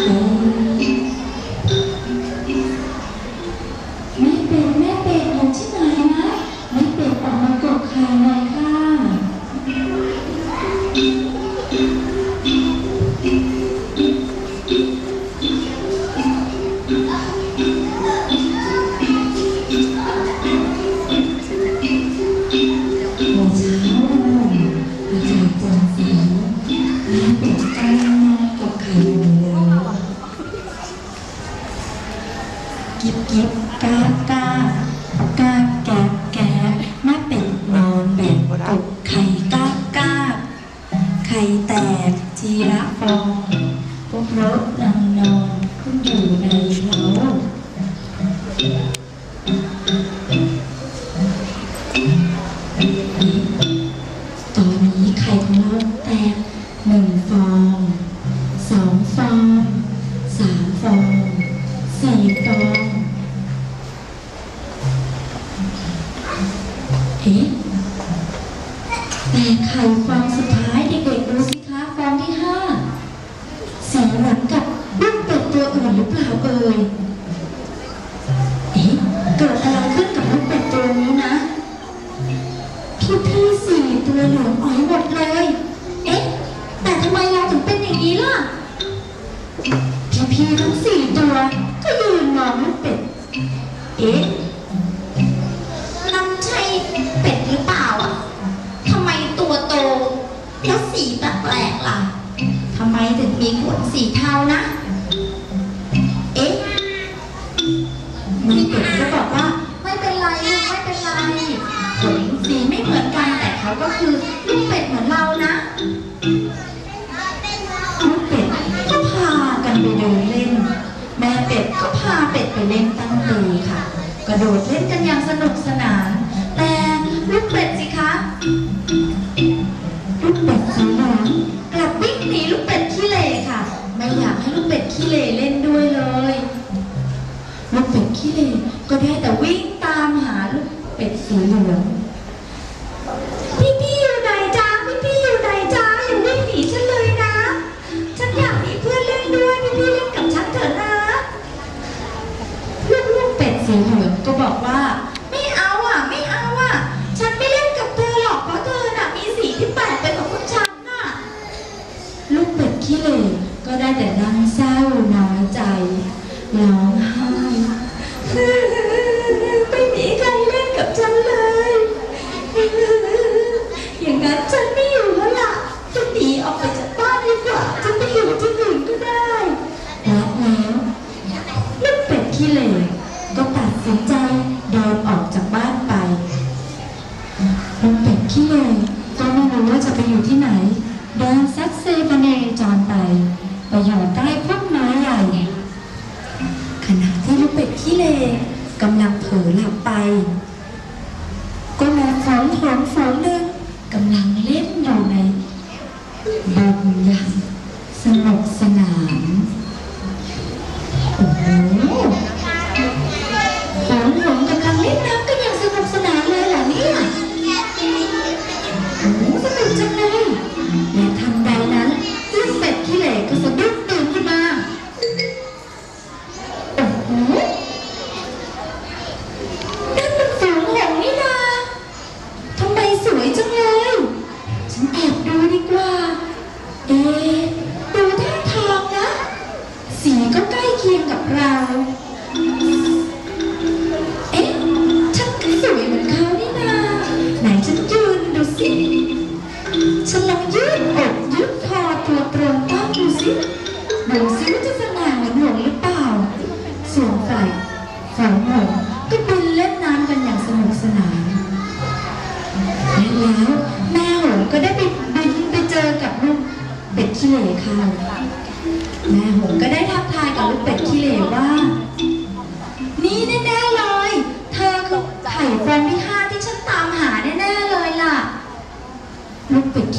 Oh. แล้วสีแปลกๆล่ะทำไมถึงมีขนสีเทานะ เอ๊ะมีเป็ดก็บอกว่า ไม่เป็นไรลูกไม่เป็นไรขนสีไม่เหมือนกันแต่เขาก็คือลูกเป็ดเหมือนเรานะลูกเป็ดก็พากันไปเดินเล่น แม่เป็ดก็พาเป็ดไปเล่นตั้งตีค่ะ กระโดดเล่นกันอย่างสนุกสนาน เหร่ก็ได้แต่วิ่งตามหาลูกเป็ดสีเหลือง ไเรา เอ๊ะฉันก็สวยเหมือนเขานี่นาไหนฉันยืนดูสิ ฉันลองยืดอกยืดคอตัวตรงตั้งดูสิดูสิว่าจะสง่าเหมือนหงหรือเปล่าส่วนฝ่ายฝ่ายหงส์ก็บินเล่นน้ำกันอย่างสนุกสนานแล้วแม่หงส์ก็ได้ไปบินไปเจอกับลูกเป็ดขี้เหร่ค่ะแม่หงส์ก็ได้ทักทาย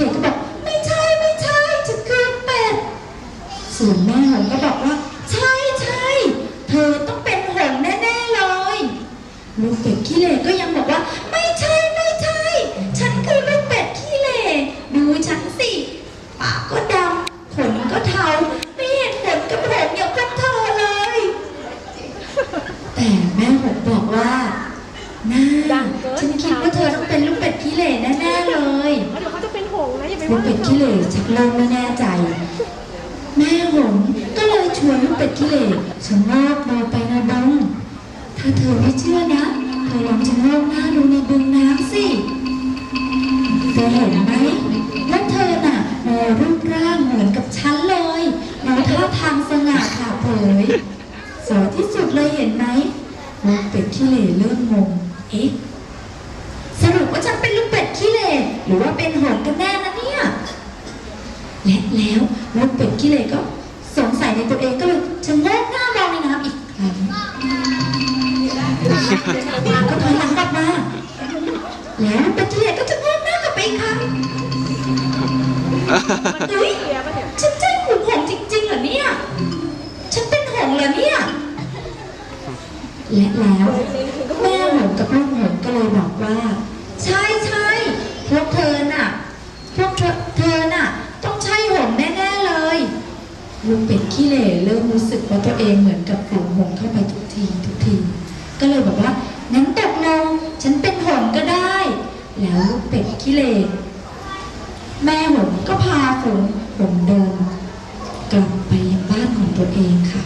หร่ก็บอกไม่ใช่ไม่ใช่ฉันคือเป็ดส่วนแม่หงก็บอกว่า ใช่ใช่เธอต้องเป็นหงส์แน่ๆเลยลูกเป็ดขี้เหร่ก็ เป็ดขี้เหร่ชักเริ่มไม่แน่ใจ แม่หงก็เลยชวนลูกเป็ดขี้เหร่ชะโงกดูไปในบึงถ้าเธอไม่เชื่อนะเธอลองชะโงกหน้าดูในบึงน้ำสิเธอเห็นไหมว่าเธอน่ะมีรูปร่างเหมือนกับฉันเลยดูท่าทางสง่าผ่าเผยสวยที่สุดเลยเห็นไหมลูกเป็ดขี้เหร่เริ่มงงเอ๊ะสรุปว่าฉันเป็นลูกเป็ดขี้เหร่หรือว่าเป็นหงส์กันแน่นะ และแล้วลูกเป็ดขี้เหร่ก็สงสัยในตัวเองก็เลยชะโงกหน้ามองในน้ำอีกครั้งมันก็ถอยหลังกลับมาแล้วลูกเป็ดขี้เหร่ก็ชะโงกหน้ากลับไปอีกครั้งเฮ้ยเสียปะเนี่ยฉันใช่หูหงส์จริงๆเหรอเนี่ย ฉันเป็นหงส์เหรอเนี่ย และแล้ว แล้วตัวเองเหมือนกับฝูงหงเข้าไปทุกทีทุกที ก็เลยบอกว่างั้นตักนงฉันเป็นหงก็ได้ แล้วเป็ดขี้เลนแม่หงก็พาฝูงหงเดินกลับไปยังบ้านของตัวเองค่ะ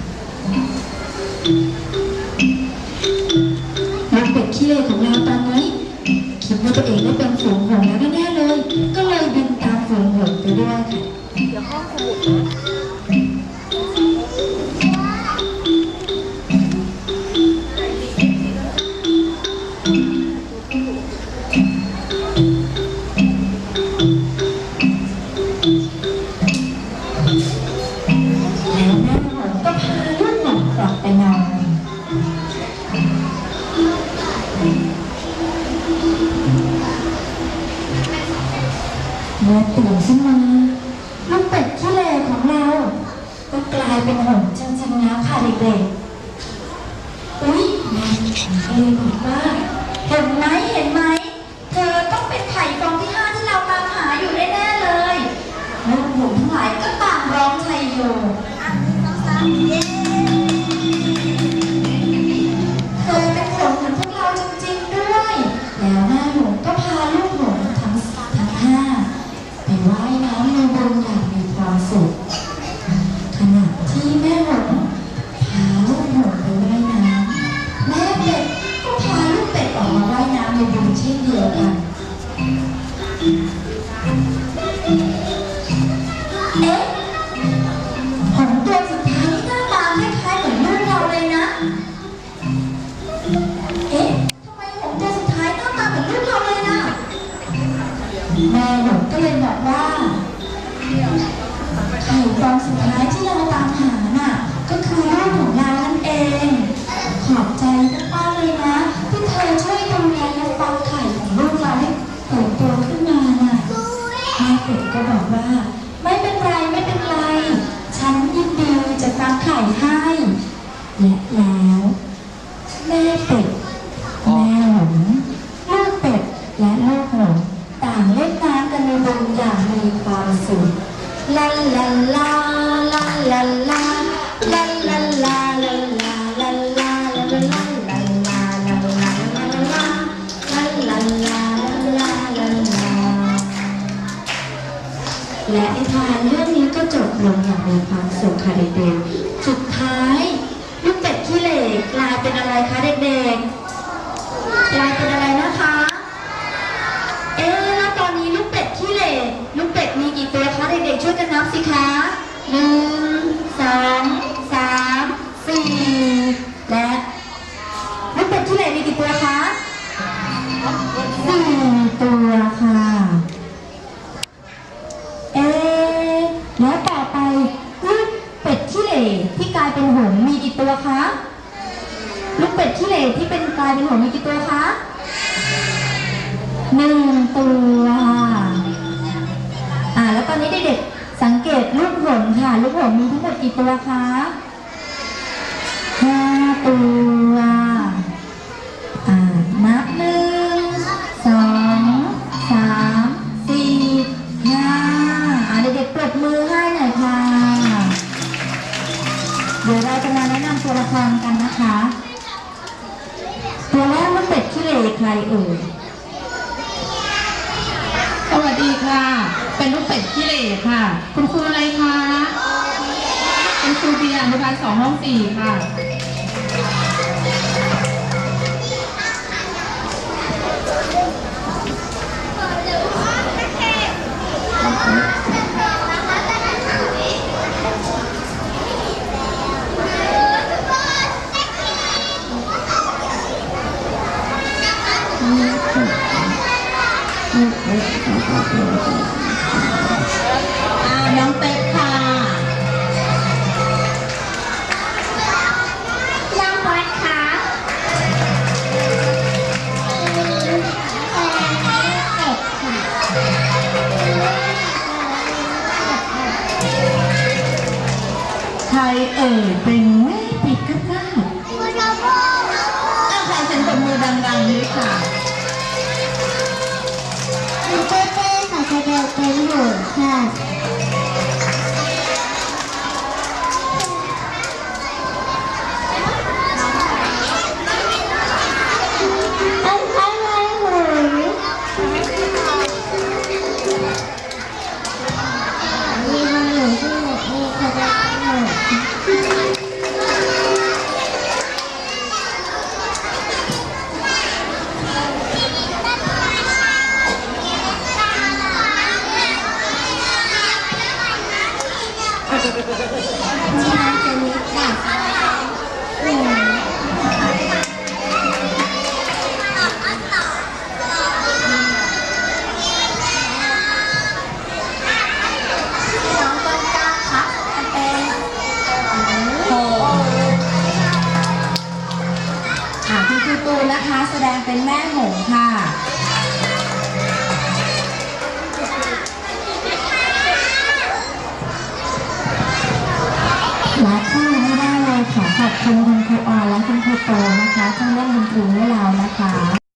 นักเป็ดขี้เลของเราตอนนี้คิดว่าตัวเองได้เป็นฝูงหงแล้วแน่เลย ก็เลยบินตามฝูงหงไปด้วยค่ะเดี๋ยวข้อความ ตัวฉันมาลูกเป็ดขี้เล่ของเรา ก็กลายเป็นหงส์จริงๆแล้วค่ะเด็กๆ อุ๊ยนายทะเลบอกว่าเห็นไหมเห็นไหม เธอต้องเป็นไข่ฟองที่ห้าที่เราตามหาอยู่แน่ๆเลย แล้วหงส์ทั้งหลายก็ต่างร้องไทยอย เรนบอกว่าหนูฟังสุดท้ายที่เราตามหา เด็กๆลายเป็นอะไรนะคะ เอ๊ะแล้วตอนนี้ลูกเป็ดขี้เหล็กลูกเป็ดมีกี่ตัวคะเด็กๆช่วยกันนับสิคะหนึ่ง ที่เป็นกลายเป็นหัวมีกี่ตัวคะหนึ่งตัวอ่าแล้วตอนนี้เด็กๆสังเกตลูกหงค่ะลูกหงมีทั้งหมดกี่ตัวคะห้าตัว เหร่ใครเอ่ยสวัสดีค่ะ เป็นลูกเป็ดขี้เหร่ค่ะ คุณครูอะไรคะ เป็นครูเบียร์อนุบาลสองห้องสี่ค่ะ คะ แสดงเป็นแม่หงค่ะและที่ยังไม่ได้เลยขอขอบคุณคุณครูออนและคุณครูโตนะคะที่เล่นดนตรีให้เรานะคะ